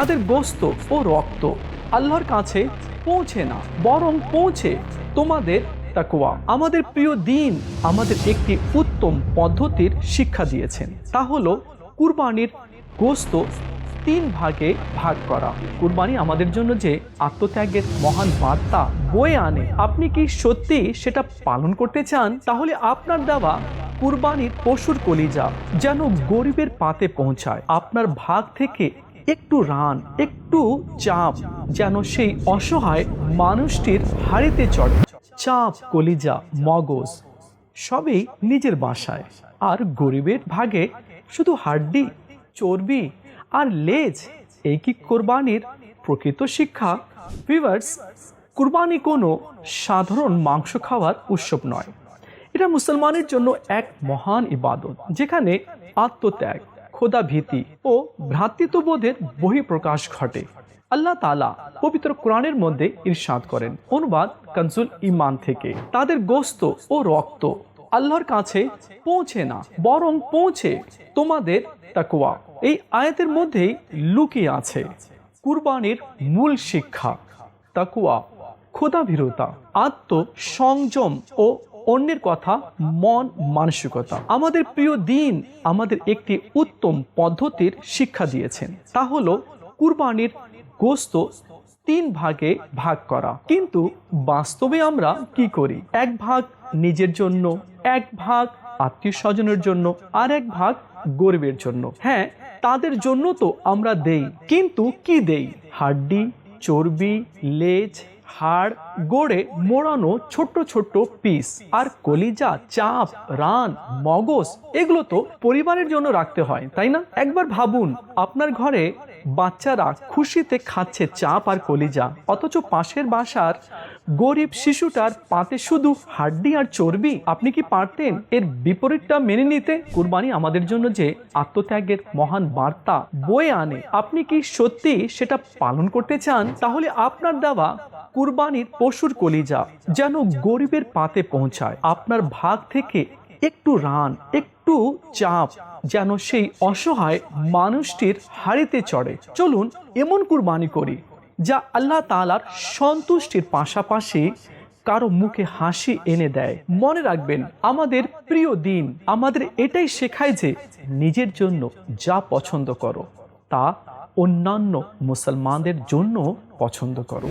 তাদের গোস্ত ও রক্ত আল্লাহর কাছে পৌঁছে না, বরং পৌঁছে তোমাদের তাকুয়া আমাদের প্রিয় দিন আমাদের একটি উত্তম পদ্ধতির শিক্ষা দিয়েছেন। তা হলো কুরবানির গোস্ত তিন ভাগে ভাগ করা। কুরবানি আমাদের জন্য যে আত্মত্যাগের মহান বার্তা বয়ে আনে, আপনি কি সত্যি সেটা পালন করতে চান? তাহলে আপনার দেওয়া কুরবানির পশুর কলিজা যেন গরিবের পাতে পৌঁছায়। আপনার ভাগ থেকে একটু রান, একটু চাপ, যেন সেই অসহায় মানুষটির হাড়িতে চড়ে। চাপ, কলিজা, মগজ, সবই নিজের বাসায়। আর গরিবের ভাগে শুধু হাড্ডি, চর্বি আর লেজ এই কি কোরবানির প্রকৃত শিক্ষা। ভিভার্স কুরবানি কোনো সাধারণ মাংস খাওয়ার উৎসব নয়। এটা মুসলমানের জন্য এক মহান ইবাদত, যেখানে আত্মত্যাগ খোদা ভীতি ও ভ্রাতৃত্ববোধের বহিঃপ্রকাশ ঘটে। আল্লাহ তালা পবিত্র কোরআনের মধ্যে ইরশাদ করেন। অনুবাদ কনজুল ইমান থেকে। তাদের গোস্ত ও রক্ত আল্লাহর কাছে পৌঁছে না, বরং পৌঁছে তোমাদের তাকুয়া এই আয়াতের মধ্যেই লুকিয়ে আছে কুরবানির মূল শিক্ষা। তাকুয়া ক্ষুধাভীরতা আত্মসংযম ও অন্যের কথা মন মানসিকতা। আমাদের প্রিয় দিন আমাদের একটি উত্তম পদ্ধতির শিক্ষা দিয়েছেন। তা হলো কুরবানির গোস্ত তিন ভাগে ভাগ করা। কিন্তু বাস্তবে আমরা কি করি? এক ভাগ নিজের জন্য, এক ভাগ আত্মীয় স্বজনের জন্য, আর এক ভাগ গরিবের জন্য। হ্যাঁ তাদের জন্য তো আমরা দেই, কিন্তু কি দেই? হাড্ডি, চর্বি, লেজ হাড়, গড়ে মোড়ানো ছোট্ট ছোট্ট পিস আর কলিজা, চাপ, রান, মগজ এগুলো তো পরিবারের জন্য রাখতে হয়, তাই না? একবার ভাবুন, আপনার ঘরে বাচ্চারা খুশিতে খাচ্ছে চাপ আর কলিজা, অথচ পাশের বাসার গরিব শিশুটার পাতে শুধু হাড্ডি আর চর্বি। আপনি কি পারতেন এর বিপরীতটা মেনে নিতে? কুরবানি আমাদের জন্য যে আত্মত্যাগের মহান বার্তা বয়ে আনে। আপনি কি সত্যি সেটা পালন করতে চান? তাহলে আপনার দেওয়া কুরবানির পশুর কলিজা যেন গরিবের পাতে পৌঁছায়। আপনার ভাগ থেকে একটু রান, একটু চাপ যেন সেই অসহায় মানুষটির হাড়িতে চড়ে। চলুন এমন কুরবানি করি যা আল্লাহ তালার সন্তুষ্টির পাশাপাশি কারও মুখে হাসি এনে দেয়। মনে রাখবেন, আমাদের প্রিয় দিন আমাদের এটাই শেখায় যে নিজের জন্য যা পছন্দ করো, তা অন্যান্য মুসলমানদের জন্য পছন্দ করো।